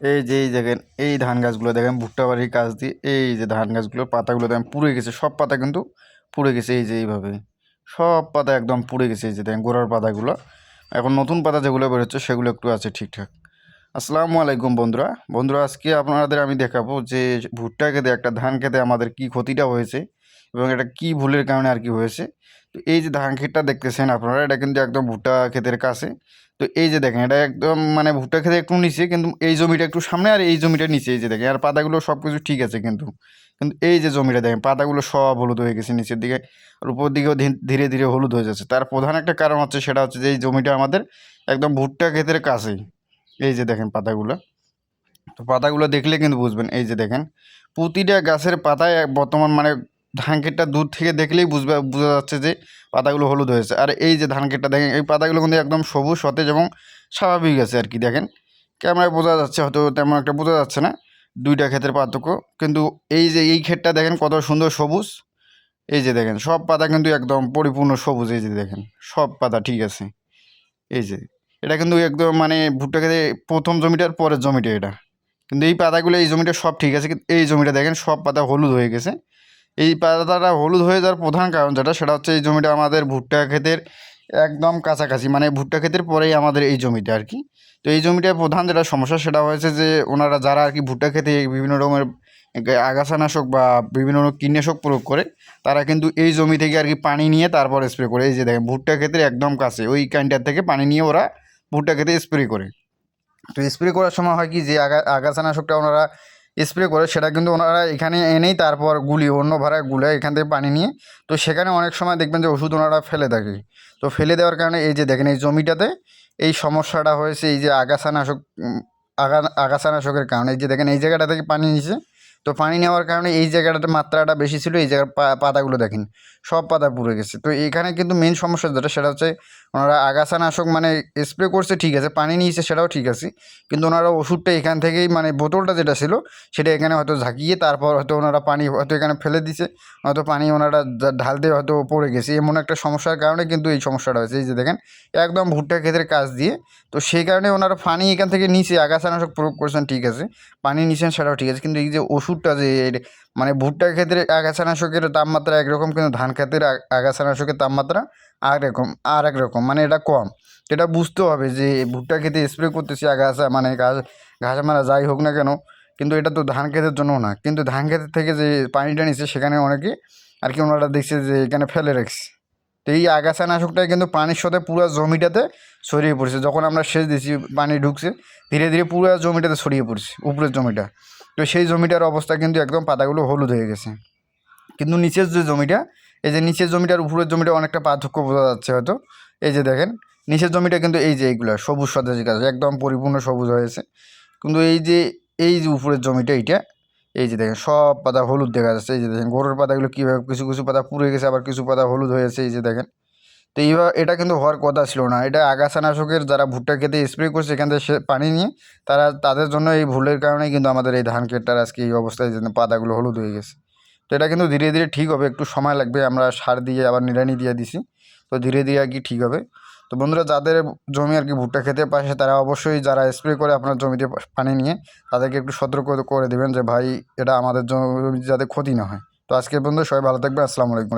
এই যে, এই দেখেন, এই ধান গাছগুলো দেখেন, ভুট্টা বাড়ির কাছ দিয়ে এই যে ধান গাছগুলোর পাতাগুলো দেখেন পুড়ে গেছে, সব পাতা কিন্তু পুড়ে গেছে, এই যে এইভাবে। সব পাতা একদম পুড়ে গেছে, এই যে দেখেন, গোড়ার পাতাগুলো। এখন নতুন পাতা যেগুলো বেরোচ্ছে, সেগুলো একটু আছে ঠিকঠাক। আসসালামু আলাইকুম বন্ধুরা। বন্ধুরা, আজকে আপনাদের আমি দেখাবো যে, ভুট্টা খেতে, একটা ধান খেতে আমাদের কি ক্ষতিটা হয়েছে এবং এটা কি ভুলের কারণে আর কি হয়েছে। তো এই যে ধান ক্ষেতটা দেখতেছেন আপনারা, এটা কিন্তু একদম ভুট্টা ক্ষেতের কাছে। তো এই যে দেখেন, এটা একদম মানে ভুট্টা খেতে একটু নিচে, কিন্তু এই জমিটা একটু সামনে আর এই জমিটা নিচে। এই যে দেখেন, আর পাতাগুলো সব কিছু ঠিক আছে কিন্তু। কিন্তু এই যে জমিটা দেখেন, পাতাগুলো সব হলুদ হয়ে গেছে নিচের দিকে, আর উপর দিকেও ধীরে ধীরে হলুদ হয়ে যাচ্ছে। তার প্রধান একটা কারণ হচ্ছে, সেটা হচ্ছে যে এই জমিটা আমাদের একদম ভুট্টা ক্ষেতের কাছেই এই যে দেখেন পাতাগুলো। তো পাতাগুলো দেখলে কিন্তু বুঝবেন, এই যে দেখেন, প্রতিটা গাছের পাতায় বর্তমান মানে ধান ক্ষেতটা দূর থেকে দেখলেই বুঝবে, বোঝা যাচ্ছে যে পাতাগুলো হলুদ হয়েছে। আর এই যে ধান ক্ষেতটা দেখেন, এই পাতাগুলো কিন্তু একদম সবুজ, সতেজ এবং স্বাভাবিক আছে আর কি, দেখেন। ক্যামেরায় বোঝা যাচ্ছে, হয়তো তেমন একটা বোঝা যাচ্ছে না, দুইটা ক্ষেতের পার্থক্য। কিন্তু এই যে এই ক্ষেতটা দেখেন, কত সুন্দর সবুজ। এই যে দেখেন, সব পাতা কিন্তু একদম পরিপূর্ণ সবুজ, এই যে দেখেন, সব পাতা ঠিক আছে। এই যে, এটা কিন্তু একদম মানে ভুট্টা খেতে প্রথম জমিটার পরের জমিটা এটা। কিন্তু এই পাতাগুলো, এই জমিটা সব ঠিক আছে, কিন্তু এই জমিটা দেখেন, সব পাতা হলুদ হয়ে গেছে। এই পাতাটা হলুদ হয়ে যাওয়ার প্রধান কারণ যেটা, সেটা হচ্ছে এই জমিটা আমাদের ভুট্টা ক্ষেতের একদম কাছাকাছি মানে ভুট্টা ক্ষেতের পরেই আমাদের এই জমিটা আর কি। তো এই জমিটার প্রধান যেটা সমস্যা, সেটা হয়েছে যে ওনারা যারা আর কি ভুট্টা খেতে বিভিন্ন রকমের আগাছানাশক বা বিভিন্ন রকম কীটনাশক প্রয়োগ করে, তারা কিন্তু এই জমি থেকে আর কি পানি নিয়ে তারপর স্প্রে করে। এই যে দেখেন, ভুট্টা ক্ষেতের একদম কাছে, ওই ক্যানটার থেকে পানি নিয়ে ওরা ভুট্টা খেতে স্প্রে করে। তো স্প্রে করার সময় হয় কি, যে আগা, আগাছানাশকটা ওনারা স্প্রে করে, সেটা কিন্তু ওনারা এখানে এনেই তারপর গুলি অন্য ভাড়ায় গুলে এখান থেকে পানি নিয়ে, তো সেখানে অনেক সময় দেখবেন যে ওষুধ ওনারা ফেলে থাকে। তো ফেলে দেওয়ার কারণে এই যে দেখেন, এই জমিটাতে এই সমস্যাটা হয়েছে, এই যে আগাছানাশক আগা, আগাছানাশকের কারণে, এই যে দেখেন, এই জায়গাটা থেকে পানি নিছে তো পানি নেওয়ার কারণে এই জায়গাটাতে মাত্রাটা বেশি ছিল, এই জায়গার পাতাগুলো দেখেন, সব পাতা পুড়ে গেছে। তো এখানে কিন্তু মেন সমস্যা যেটা, সেটা হচ্ছে ওনারা আগাছানাশক মানে স্প্রে করছে, ঠিক আছে, পানি নিয়েছে সেটাও ঠিক আছে, কিন্তু ওনারা ওষুধটা এখান থেকেই মানে বোতলটা যেটা ছিল, সেটা এখানে হয়তো ঝাঁকিয়ে তারপর হয়তো ওনারা পানি হয়তো এখানে ফেলে দিছে, হয়তো পানি ওনারা যা- ঢাল দিয়ে হয়তো পড়ে গেছে, এমন একটা সমস্যার কারণে কিন্তু এই সমস্যাটা হয়েছে। এই যে দেখেন, একদম ভুট্টা ক্ষেতের কাজ দিয়ে, তো সেই কারণে ওনারা পানি এখান থেকে নিচে আগাছানাশক প্রয়োগ করছেন, ঠিক আছে, পানি নিছেন সেটাও ঠিক আছে, কিন্তু এই যে ওষুধটা যে মানে ভুট্টা ক্ষেতের আগাছানাশকের তাপমাত্রা একরকম, কিন্তু ধান ক্ষেতের আগাছানাশকের তাপমাত্রা আর রকম আর এক রকম মানে এটা কম। এটা বুঝতে হবে যে ভুট্টা খেতে স্প্রে করতেছি আগাছা মানে গাছ ঘাস মারা যাই হোক না কেন, কিন্তু এটা তো ধান ক্ষেতের জন্য না। কিন্তু ধান ক্ষেতের থেকে যে পানিটা নিচ্ছে সেখানে অনেকে আর কি ওনারা দেখছে যে এখানে ফেলে রাখছে। তো এই আগাছানাশকটা কিন্তু পানির সাথে পুরো জমিটাতে ছড়িয়ে পড়ছে। যখন আমরা সেচ দিচ্ছি পানি ঢুকছে, ধীরে ধীরে পুরো জমিটাতে ছড়িয়ে পড়ছে, উপরের জমিটা। তো সেই জমিটার অবস্থা কিন্তু একদম পাতাগুলো হলুদ হয়ে গেছে। কিন্তু নিচের যে জমিটা, এই যে নিচের জমিটার উপরের জমিটা অনেকটা পার্থক্য বোঝা যাচ্ছে হয়তো। এই যে দেখেন, নিচের জমিটা কিন্তু এই যে এইগুলো, সবুজ সতেজ গাছ, একদম পরিপূর্ণ সবুজ হয়েছে কিন্তু এই যে এই যে উপরের জমিটা এইটা, এই যে দেখেন, সব পাতা হলুদ দেখা যাচ্ছে। এই যে দেখেন, গরুর পাতাগুলো কীভাবে, কিছু কিছু পাতা পুড়ে গেছে, আবার কিছু পাতা হলুদ হয়েছে এই যে দেখেন। তো এইভাবে এটা কিন্তু হওয়ার কথা ছিল না। এটা আগাছানাশকের যারা ভুট্টা খেতে স্প্রে করছে এখান থেকে পানি নিয়ে তারা তাদের জন্য এই ভুলের কারণেই কিন্তু আমাদের এই ধান ক্ষেতটার আজকে এই অবস্থায় যে পাতাগুলো হলুদ হয়ে গেছে। তো এটা কিন্তু ধীরে ধীরে ঠিক হবে, একটু সময় লাগবে, আমরা সার দিয়ে আবার নিড়ানি দিয়ে দিছি, তো ধীরে ধীরে আর কি ঠিক হবে। তো বন্ধুরা, যাদের জমি আর কি ভুট্টা খেতে পাশে, তারা অবশ্যই যারা স্প্রে করে আপনার জমিতে পানি নিয়ে, তাদেরকে একটু সতর্ক করে দেবেন যে, ভাই, এটা আমাদের জমি যাতে ক্ষতি না হয়। তো আজকের বন্ধু, সবাই ভালো থাকবে আসসালামু আলাইকুম।